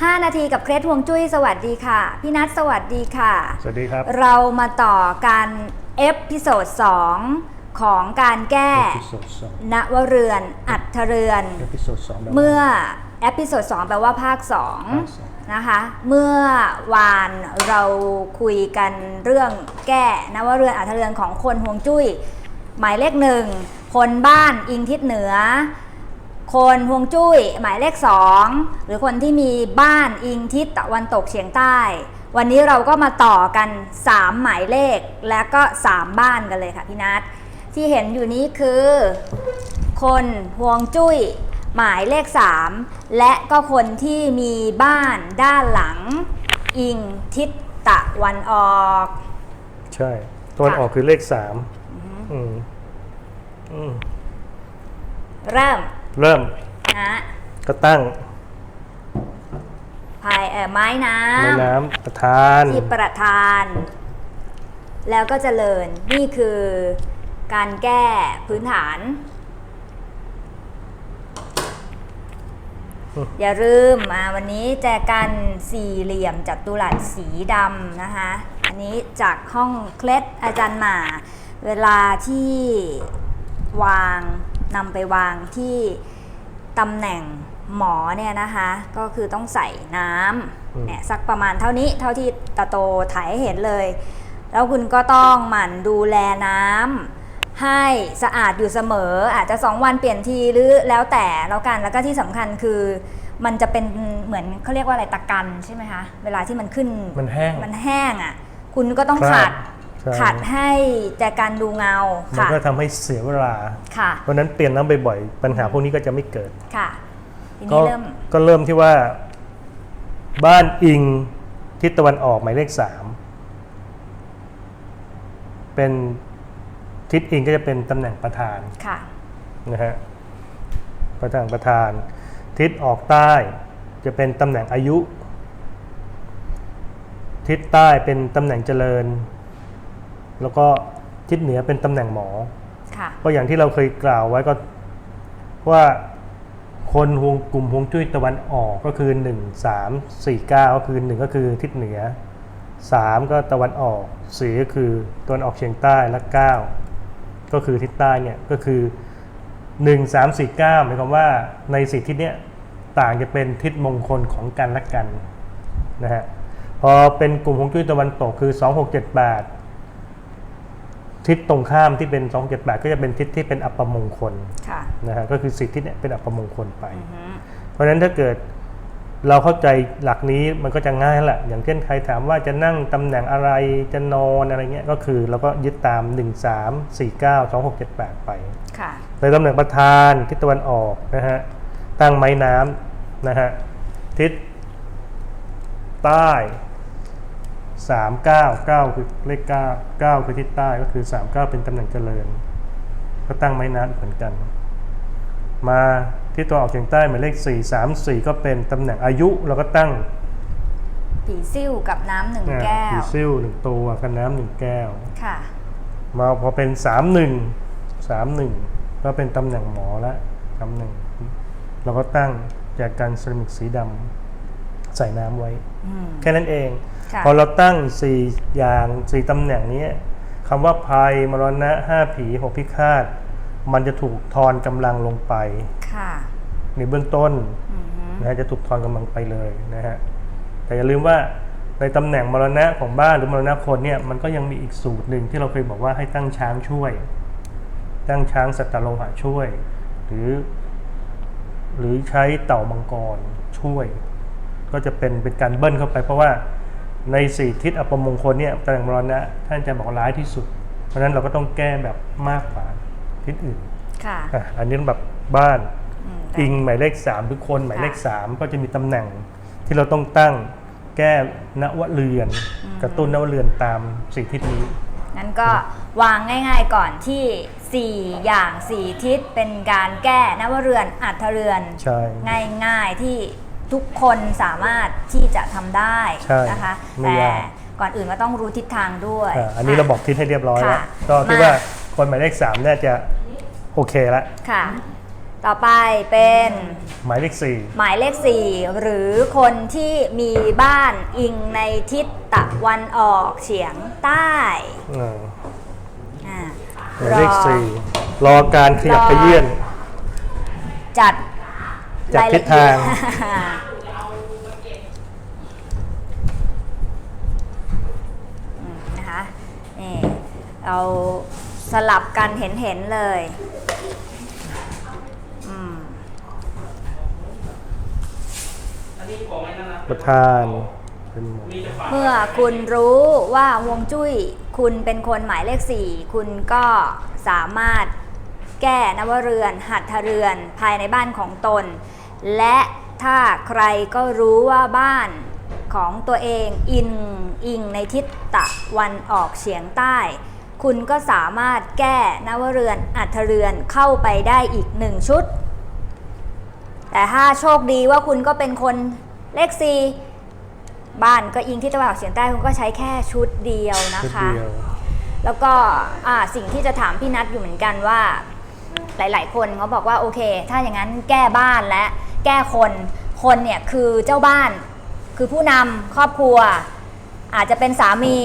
5 นาทีกับเครสฮวงจุ้ยสวัสดีค่ะ พี่นัทสวัสดีค่ะ สวัสดีครับ เรามาต่อกันเอพิโซด2ของการแก้เอพิโซดสองนวเรือนอัฐเรือนเอพิโซดสองแบบเมื่อเอพิโซด2แปลว่าภาคภาคสอง2นะคะ เมื่อวานเราคุยกันเรื่องแก้นวเรือนอัฐเรือนของคนฮวงจุ้ย หมายเลขหนึ่งคนบ้านอิงทิศเหนือ คนฮวงจุ้ยหมายเลข 2 หรือคนที่มีบ้านอิงทิศตะวันตกเฉียงใต้ วันนี้เราก็มาต่อกัน 3 หมายเลขและก็ 3 บ้านกันเลยค่ะพี่นัทที่เห็นอยู่นี้คือ คนฮวงจุ้ยหมายเลข 3 และก็คนที่มีบ้านด้านหลัง อิงทิศตะวันออก ใช่ตัวนออกคือเลขสามอืมอืม เริ่ม เริ่มนะก็ตั้งภายเอ่อไม้น้แม่น้ำประธานำที่ประธาน แล้วก็เจริญนี่คือการแก้พื้นฐานอย่าลืมมาวันนี้แจกันสี่เหลี่ยมจัตุรัสสีดำนะคะ อันนี้จากห้องเคล็ดอาจารย์หมา เวลาที่วาง นำไปวางที่ตำแหน่งหมอเนี่ยนะคะ ก็คือต้องใส่น้ำเนี่ยสักประมาณเท่านี้เท่าที่ตาโตถ่ายให้เห็นเลย แล้วคุณก็ต้องหมั่นดูแลน้ำให้สะอาดอยู่เสมอ อาจจะ 2 วันเปลี่ยนทีหรือแล้วแต่แล้วกันแล้วก็ที่สำคัญคือมันจะเป็นเหมือนเขาเรียกว่าอะไรตะกันใช่ไหมคะ เวลาที่มันขึ้นมันแห้งมันแห้งอะ คุณก็ต้องครัขับดใช่ ขัดให้แจกันดูเงามันค่ะก็ทำให้เสียเวลาค่ะเพราะฉะนั้นเปลี่ยนน้ำบ่อยๆปัญหาพวกนี้ก็จะไม่เกิดค่ะทีก็นี้เริ่มก็เริ่มที่ว่า บ้านอิงทิศตะวันออกหมายเลขสามเป็นทิศอิงก็จะเป็นตำแหน่งประธานค่ะนะฮะประธานประธาน ทิศออกใต้จะเป็นตำแหน่งอายุ ทิศใต้เป็นตำแหน่งเจริญ แล้วก็ทิศเหนือเป็นตำแหน่งหมอ ค่ะ ก็อย่างที่เราเคยกล่าวไว้ก็ว่าคนฮวงกลุ่มฮวงจุ้ยตะวันออกก็คือ1 3 4 9ก็คือ1ก็คือทิศเหนือ 3 ก็ตะวันออก4ก็คือตะวันออกเฉียงใต้และ 9 ก็คือทิศใต้เนี่ยก็คือ 1 3 4 9หมายความว่าในสี่ทิศเนี่ยต่างจะเป็นทิศมงคลของกันและกันนะฮะพอเป็นกลุ่มฮวงจุ้ยตะวันตกคือ 2 6 7 8 ทิศตรงข้ามที่เป็น278ก็จะเป็นทิศที่เป็นอัปมงคลค่ะนะฮะก็คือสิทธิเนี่ยเป็นอัปมงคลไป อือฮึเพราะฉะนั้นถ้าเกิดเราเข้าใจหลักนี้มันก็จะง่ายแหละ อย่างเช่นใครถามว่าจะนั่งตำแหน่งอะไรจะนอนอะไรเงี้ยก็คือเราก็ยึดตาม 1 3 4 9 2 6 7 8 ไป ค่ะในตำแหน่งประธานทิศตะวันออกนะฮะตั้งไม้น้ำนะฮะทิศใต้ สามเก้าเก้าคือเลขเก้าเก้าคือทิศใต้ก็คือสามเก้าเป็นตำแหน่งเจริญ ก็ตั้งไม้น้ำเหมือนกัน มาที่ตัวออกเฉียงใต้หมายเลขสี่สามสี่ก็เป็นตำแหน่งอายุเราก็ตั้งผีซิ่วกับน้ำหนึ่งอ่าแก้ผีวซิ่วหนึ่งตัวกันน้ำหนึ่งแก้วค่ะ มาพอเป็นสามหนึ่งสามหนึ่งก็เป็นตำแหน่งหมอละตำแหน่งเราก็ตั้งจากการเซรามิกสีดำใส่น้ำไว้อืมแค่นั้นเองค่ะ พอเราตั้งสี่อย่างสี่ตำแหน่งนี้คำว่าภัยมรณะห้าผีหกพิฆาต มันจะถูกทอนกำลังลงไปค่ะในเบื้องต้นอือฮึนะฮะจะถูกทอนกำลังไปเลยนะฮะแต่อย่าลืมว่าในตำแหน่งมรณะของบ้านหรือมรณะคนเนี่ยมันก็ยังมีอีกสูตรหนึ่งที่เราเคยบอกว่าให้ตั้งช้างช่วย ตั้งช้างสัตตโลหะช่วย หรือ หรือใช้เต่ามังกรช่วย ก็จะเป็นเป็นการเบิ้ลเข้าไปเพราะว่า ในสี่ทิศอัปมงคลเนี่ยตำแหน่งมรณะท่านจะบอกร้ายที่สุด เพราะฉะนั้นเราก็ต้องแก้แบบมากกว่าทิศอื่นค่ะอะอันนี้แบบบ้านอืมอิงหมายเลขสามทุกคนหมายเลขค่ะสามก็จะมีตำแหน่งที่เราต้องตั้งแก้นวเรือน กระตุ้นนวเรือนตามสี่ทิศนี้งั้นก็วางง่ายๆก่อนที่ 4 อย่าง 4 ทิศเป็นการแก้นวเรือนอัฐเรือนใช่ง่ายๆที่ ทุกคนสามารถที่จะทำได้ใช่นะคะไม่แต่ยาก ก่อนอื่นก็ต้องรู้ทิศทางด้วยอะอันนี้เราบอกทิศให้เรียบร้อยแล้ว ค่ะก็คิดมาว่าคนหมายเลขสามเนี่ยจะโอเคแล้วค่ะ ต่อไปเป็นหมายเลขสี่หมายเลข 4 หรือคนที่มีบ้านอิงในทิศตะวันออกเฉียงใต้อ่าอ่าหมายเลขรอ สี่รอการขยับรอขยื่นจัด จัดรยละทิศทางเอียดอืมนะคะนี่เราสลับกันเห็นเห็นๆเลยอืมประธานเป็นหมวดเมื่อคุณรู้ว่าฮวงจุ้ย คุณเป็นคนหมายเลขสี่คุณก็สามารถแก้นวเรือน หัตถเรือนภายในบ้านของตน และถ้าใครก็รู้ว่าบ้านของตัวเองอินอิงในทิศตะวันออกเฉียงใต้ คุณก็สามารถแก้นวเรือนอัถเรือนเข้าไปได้อีกหนึ่งชุด แต่ถ้าโชคดีว่าคุณก็เป็นคนเลขสี่บ้านก็อิงที่ตะวันออกเฉียงใต้คุณก็ใช้แค่ชุดเดียวนะชุดคะเดียวแล้วก็อ่าสิ่งที่จะถามพี่นัทอยู่เหมือนกันว่า หลาย ๆ คนเขาบอกว่าโอเค ถ้าอย่างนั้นแก้บ้านและ แก้คน คนเนี่ยคือเจ้าบ้าน คือผู้นำครอบครัว อาจจะเป็นสามี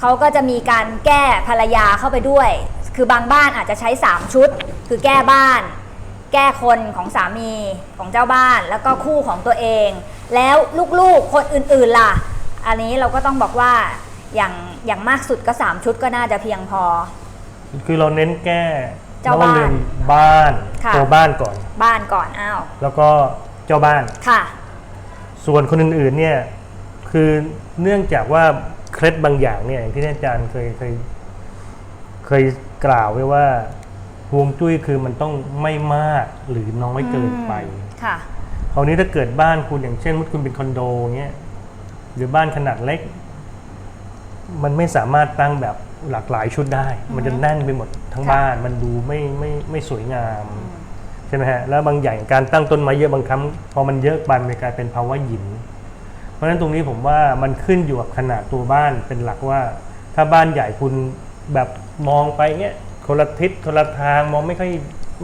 เขาก็จะมีการแก้ภรรยาเข้าไปด้วย คือบางบ้านอาจจะใช้ 3 ชุด คือแก้บ้าน แก้คนของสามีของเจ้าบ้าน แล้วก็คู่ของตัวเอง แล้วลูกๆคนอื่นๆล่ะ อันนี้เราก็ต้องบอกว่าอย่างอย่างมากสุดก็ 3 ชุดก็น่าจะเพียงพอ คือเราเน้นแก้ เจ้าบ้านนวเรือนบ้านค่ะ ตัวบ้านก่อน บ้านก่อนอ้าวแล้วก็เจ้าบ้าน ค่ะ ส่วนคนอื่นๆเนี่ยคือเนื่องจากว่าเคล็ดบางอย่างเนี่ยอย่างที่ท่านอาจารย์เคยเคยเคยกล่าวไว้ว่าฮวงจุ้ยคือมันต้องไม่มากหรือน้อยเกินไป ค่ะ คราวนี้ถ้าเกิดบ้านคุณอย่างเช่นมุดคุณเป็นคอนโดเงี้ยหรือบ้านขนาดเล็ก มันไม่สามารถตั้งแบบ หลากหลายชุดได้ มันจะแน่นไปหมดทั้งค่ะบ้าน มันดูไม่ไม่ไม่สวยงามใช่ไหมฮะแล้วบางอย่างการตั้งต้นไม้เยอะบางครั้งพอมันเยอะไปมันกลายเป็นภาวะหยิน เพราะฉะนั้นตรงนี้ผมว่ามันขึ้นอยู่กับขนาดตัวบ้านเป็นหลักว่า ถ้าบ้านใหญ่คุณแบบมองไปเงี้ยคนละทิศคนละทางมองไม่ค่อย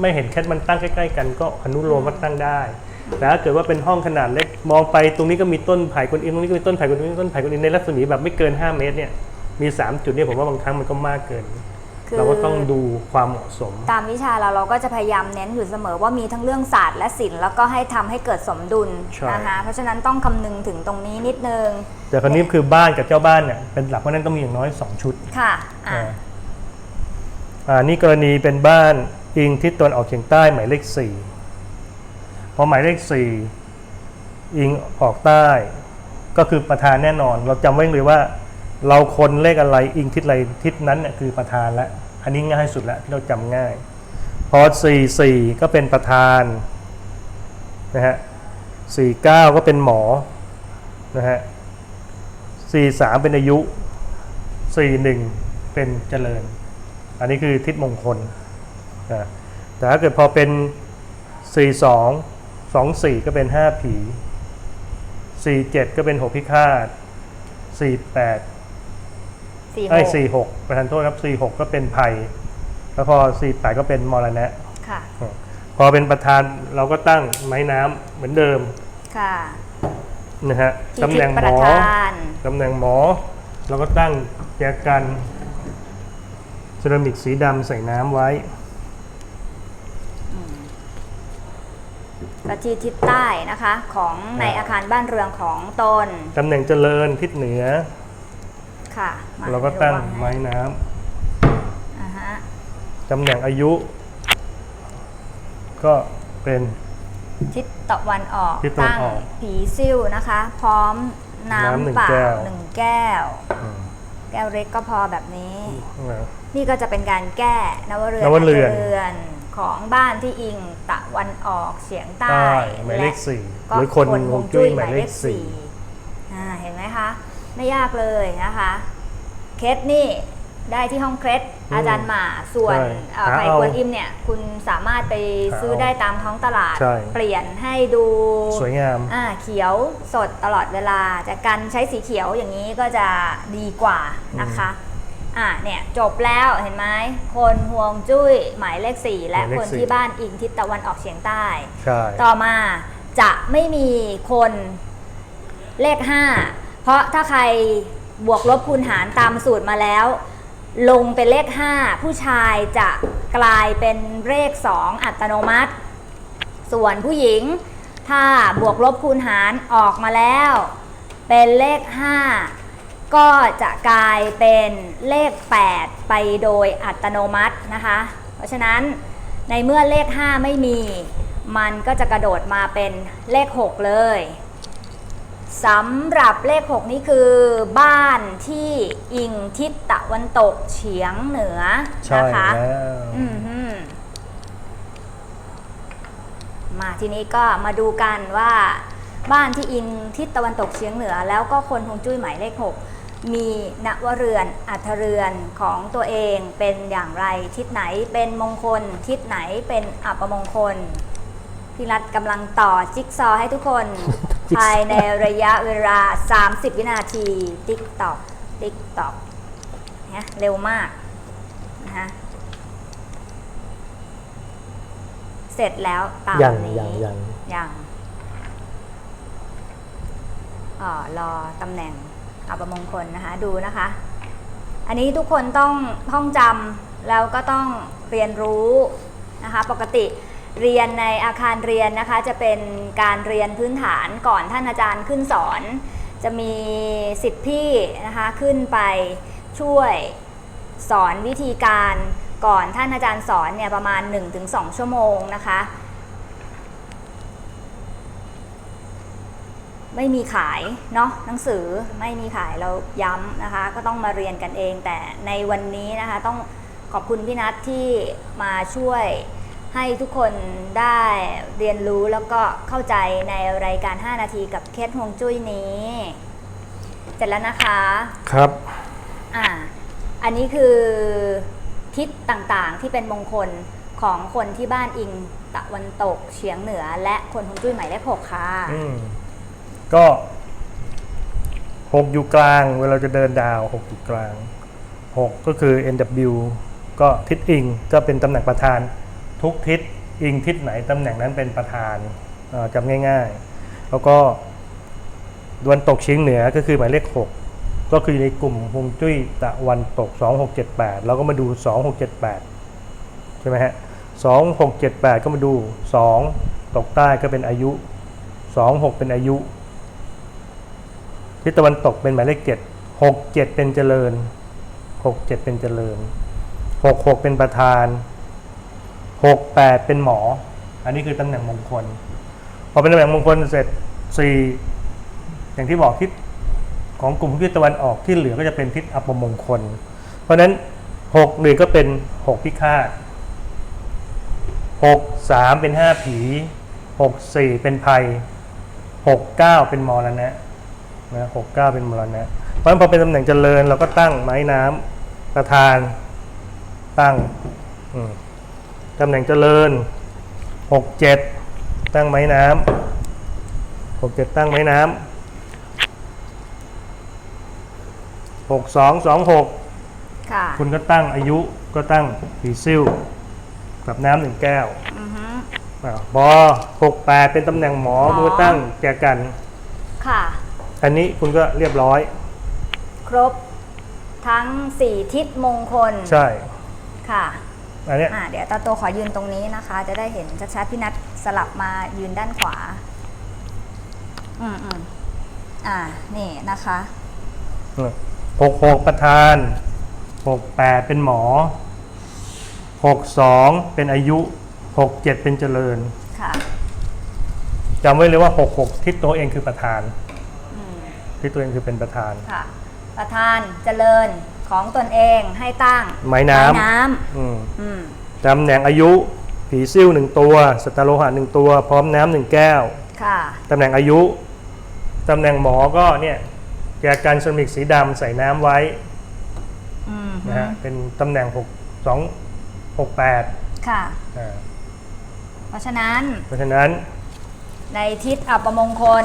ไม่เห็นแค่มันตั้งใกล้ ๆ กันก็อนุโลมว่าตั้งได้ แต่ถ้าเกิดว่าเป็นห้องขนาดเล็กมองไปตรงนี้ก็มีต้นไผ่คนอินตรงนี้ก็มีต้นไผ่คนอินต้นไผ่คนอินในรัศมีแบบไม่เกิน 5 เมตรเนี่ย มี 3 จุดเนี่ยผมว่าบางครั้งมันก็มากเกิน คือ เราก็ต้องดูความเหมาะสม ตามวิชาเราเราก็จะพยายามเน้นอยู่เสมอว่ามีทั้งเรื่องศาสตร์และศิลป์แล้วก็ให้ทำให้เกิดสมดุลใช่ นะคะเพราะฉะนั้นต้องคำนึงถึงตรงนี้นิดนึงแต่คราวนี้คือบ้านกับเจ้าบ้านเนี่ยเป็นหลักเพราะฉะนั้นต้องมีอย่างน้อย 2 ชุดค่ะอะ อ่าอ่านี่กรณีเป็นบ้านอิงทิศตะวันออกเฉียงใต้หมายเลขสี่พอหมายเลขสี่อิงออกใต้ ก็คือประธานแน่นอน เราจำไว้เลยว่า เราคนเลขอะไรอิงทิศอะไรทิศนั้นเนี่ยคือประธานล้วอันนี้ง่ายสุดล้วที่เราจำง่าย พอสี่สี่ก็เป็นประธานนะฮะสี่เก้าก็เป็นหมอนะฮะสี่สามเป็นอายุสี่หนึ่งเป็นเจริญ อันนี้คือทิศมงคลนะแต่ถ้าเกิดพอเป็นสี่สองสองสี่ก็เป็นห้าผีสี่เจ็ดก็เป็นหกพิฆาตสี่แปด สี่หไอ้กสี่หกประธานโทษครับสี่หกก็เป็นภัย แล้วพอสี่แปดก็เป็นมรณะค่ะ พอเป็นประธานเราก็ตั้งไม้น้ำเหมือนเดิม ค่ะนะฮะที่ตำทิแหศน่งปหมระอธานตำแหน่งหมอ เราก็ตั้งแจกันเซรามิกสีดำใส่น้ำไว้ก็ที่ทิศใต้นะคะของในอาคารบ้านเรือนของตนตำแหน่งเจริญทิศเหนือ ค่ะมเราก็ตั้งระวัไม้ให้น้ำอ่าฮะตำแหน่งอายุ ก็เป็นทิศตะวันออกทิศตะวันตั้งออกผีซิ่วนะคะ พร้อมน้ำหนึ่งน้ำเปล่าแก้วหนึ่งแก้วอืมแก้วเล็กก็พอแบบนี้นะนี่ก็จะเป็นการแก้นวเรือนนวเรือนนเรือนของบ้านที่อิงตะวันออกเฉียงใต้ใต้หมายเลขและสี่ก็หรือคนฮวงจุ้ยหมายเลขสี่อ่าเห็นไหมคะ ไม่ยากเลยนะคะ เคสนี่ได้ที่ห้องเคสอาจารย์หมาส่วนใช่เอ่อหาไผ่เอากวนอิมเนี่ย คุณสามารถไปซื้อหาเอาได้ตามท้องตลาด ใช่ เปลี่ยนให้ดูสวยงาม อ่าเขียวสดตลอดเวลาจากการใช้สีเขียวอย่างนี้ก็จะดีกว่านะคะ อะเนี่ยจบแล้วเห็นไหมคนห่วงจุ้ยหมายเลขสี่และหมายเลขคนสี่ ที่บ้านอิงทิศตะวันออกเฉียงใต้ ใช่ ต่อมาจะไม่มีคนเลข5 เพราะถ้าใครบวกลบคูณหารตามสูตรมาแล้ว ลงเป็นเลข 5 ผู้ชายจะกลายเป็นเลข 2 อัตโนมัติ ส่วนผู้หญิง ถ้าบวกลบคูณหารออกมาแล้ว เป็นเลข 5 ก็จะกลายเป็นเลข 8 ไปโดยอัตโนมัตินะคะ เพราะฉะนั้นในเมื่อเลข 5 ไม่มี มันก็จะกระโดดมาเป็นเลข 6 เลย สำหรับเลข 6 นี้คือบ้านที่อิงทิศตะวันตกเฉียงเหนือใช่นะคะแล้วอืมฮึมาทีนี้ก็มาดูกันว่า บ้านที่อินทิศตะวันตกเฉียงเหนือ แล้วก็คนฮวงจุ้ยหมายเลข 6 มีนวเรือนอัธเรือนของตัวเองเป็นอย่างไรทิศไหนเป็นมงคล ทิศไหนเป็นอัปมงคลพี่รัฐกำลังต่อจิ๊กซอว์ให้ทุกคน ภายในระยะเวลา 30 วินาที ติ๊กตอก ติ๊กตอกเนี่ยเร็วมากนะคะเสร็จแล้วตามยังนี้ยังยังยังอ๋อรอตำแหน่งอัปมงคลนะคะ ดูนะคะ อันนี้ทุกคนต้องท่องจำแล้วก็ต้องเรียนรู้นะคะ ปกติ เรียนในอาคารเรียนนะคะ จะเป็นการเรียนพื้นฐานก่อนท่านอาจารย์ขึ้นสอน จะมีสิทธิพี่นะคะขึ้นไปช่วยสอนวิธีการก่อนท่านอาจารย์สอนเนี่ยประมาณ 1-2 ชั่วโมงนะคะ ไม่มีขายเนาะหนังสือไม่มีขายเราย้ำนะคะ ก็ต้องมาเรียนกันเองแต่ในวันนี้นะคะ ต้องขอบคุณพี่นัทที่มาช่วย ให้ทุกคนได้เรียนรู้แล้วก็เข้าใจในรายการ 5 นาทีกับเคสฮวงจุ้ยนี้ เสร็จแล้วนะคะ ครับ อ่า อันนี้คือทิศต่างๆที่เป็นมงคลของคนที่บ้านอิงตะวันตกเฉียงเหนือ และคนฮวงจุ้ยหมายเลขหกค่ะ อืมก็หกอยู่กลาง เวลาจะเดินดาวหกอยู่กลางหกก็คือ NW ก็ทิศอิงก็เป็นตำแหน่งประธาน ทุกทิศอิงทิศไหนตำแหน่งนั้นเป็นประธานจำง่าย ๆ แล้วก็ดวนตกเฉียงเหนือก็คือหมายเลขหกก็คือในกลุ่มฮวงจุ้ยตะวันตก 2678 เราก็มาดู 2678 ใช่ไหมฮะ 2678 ก็มาดู 2 ตกใต้ก็เป็นอายุสองหกเป็นอายุ ทิศตะวันตกเป็นหมายเลขเจ็ดหกเจ็ดเป็นเจริญหกเจ็ดเป็นเจริญหกหกเป็นประธาน หกแปดเป็นหมอ อันนี้คือตำแหน่งมงคล พอเป็นตำแหน่งมงคลเสร็จสี่อย่างที่บอกทิศของกลุ่มทิศตะวันออกที่เหลือก็จะเป็นทิศอัปมงคล เพราะฉะนั้นหกหนึ่งก็เป็นหกพิฆาตหกสามเป็นห้าผีหกสี่เป็นภัยหกเก้าเป็นมรณะนะหกเก้าเป็นมรณะเพราะฉะนั้นพอเป็นตำแหน่งเจริญเราก็ตั้งไม้น้ำประธานตั้งอืม ตำแหน่งเจริญหกเจ็ดตั้งไม้น้ำหกเจ็ดตั้งไม้น้ำหกสองสองหกค่ะ คุณก็ตั้งอายุก็ตั้งผีซิ่วกับน้ำหนึ่งแก้วอือฮึอาบอหกแปดเป็นตำแหน่งหมอหมอมือตั้งแจกัน ค่ะ อันนี้คุณก็เรียบร้อย ครบทั้ง 4 ทิศมงคล ใช่ ค่ะ อันเนี้ยอ่าเดี๋ยวตาโตขอยืนตรงนี้นะคะ จะได้เห็นชัดๆพี่นัทสลับมายืนด้านขวา อืมอืมอ่า นี่นะคะหกหกประธานหกแปดเป็นหมอหกสองเป็นอายุหกเจ็ดเป็นเจริญค่ะจำไว้เลยว่าหกหกทิศตัวเองคือประธานอืมทิศตัวเองคือเป็นประธานค่ะ ประธานเจริญ ของตนเองให้ตั้งไม้น้ำ ไม้น้อืมำอืมตำแหน่งอายุผีซิ่วหนึ่งตัวสตาร์โลหะหนึ่งตัว พร้อมน้ำหนึ่งแก้ว ค่ะ ตำแหน่งอายุ ตำแหน่งหมอก็เนี่ยแจกันเซรามิกสีดำใส่น้ำไว้อืมนะฮะเป็นตำแหน่ง6 2 6 8ค่ะ อ่าเพราะฉะนั้นเพราะฉะนั้นในทิศอัปมงคล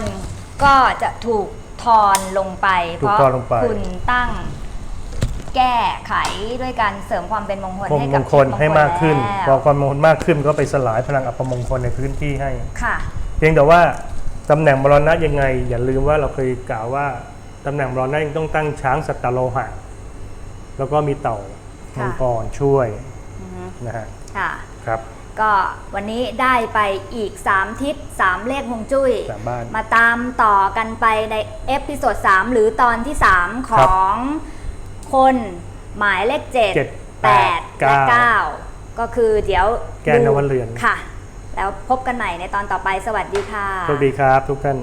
ก็จะถูกทอนลงไปถูเพกราะทอนลงไป คุณตั้งเแก้ไขด้วยการเสริมความเป็นมงคลคงให้มกับงคลให้มากขึ้นพแล้อวความมงคลมากขึ้นก็ไปสลายพลังอัปมงคลในพื้นที่ให้ ค่ะ เพียงแต่ว่าตำแหน่งมรณะยังไง อย่าลืมว่าเราเคยกล่าวว่าตำแหน่งมรณะยังต้องตั้งช้างสัตตโลหะ แล้วก็มีเต่าค่ะ มังกรช่วยอือฮึนะฮะค่ะ ครับ ก็วันนี้ได้ไปอีก 3 ทิศ 3 เลขฮวงจุ้ย สามบ้านมาตามต่อกันไปในเอพิโซด3หรือตอนที่ 3ขครับอง คนหมายเลข7เจ็ด8แปดและเก้า9ก็คือเดี๋ยวแก้นดูวเรือน ค่ะ แล้วพบกันใหม่ในตอนต่อไปสวัสดีค่ะ โชคดีครับทุกท่าน